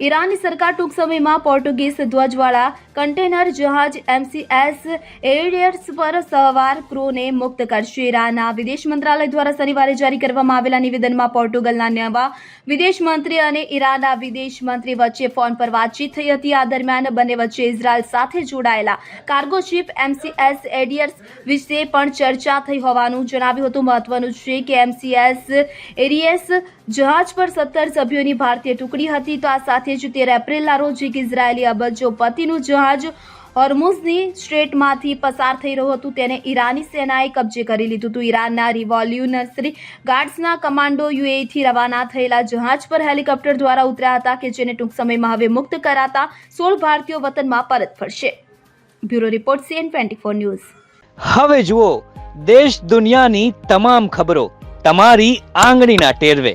ઈરાનની સરકાર ટૂંક સમયમાં પોર્ટુગીઝ ધ્વજવાળા કન્ટેનર જહાજ એમસીએસ એરિયર્સ પર સવાર ક્રૂને મુક્ત કરશે. ઈરાનના વિદેશ મંત્રાલય દ્વારા શનિવારે જારી કરવામાં આવેલા નિવેદનમાં પોર્ટુગલના નવા વિદેશ મંત્રી અને ઈરાનના વિદેશ મંત્રી વચ્ચે ફોન પર વાતચીત થઈ હતી. આ દરમિયાન બંને વચ્ચે ઇઝરાયલ સાથે જોડાયેલા કાર્ગો શિપ એમસીએસ એડિયર્સ વિશે પણ ચર્ચા થઈ હોવાનું જણાવ્યું હતું. મહત્વનું છે કે એમસીએસ એરિયસ જહાજ પર સત્તર સભ્યોની ભારતીય ટુકડી હતી. તો આ સાથે જ તેર એપ્રિલના રોજ એક ઇઝરાયેલી અબજોપતિનું જહાજ હોર્મુઝની સ્ટ્રેટમાંથી પસાર થઈ રહ્યું હતું. તેને ઈરાની સેનાએ કબજે કરી લીધું હતું. ઈરાનના રિવોલ્યુશનરી ગાર્ડ્સના કમાન્ડો યુએઈથી રવાના થયેલા જહાજ પર હેલિકોપ્ટર દ્વારા ઉતર્યા હતા કે જેને ટૂંક સમયમાં હવે મુક્ત કરાતા સોળ ભારતીયો વતનમાં પરત ફરશે. Bureau report CN twenty four news. હવે જુઓ, દેશ દુનિયાની તમામ ખબરો તમારી આંગળીના ટેરવે.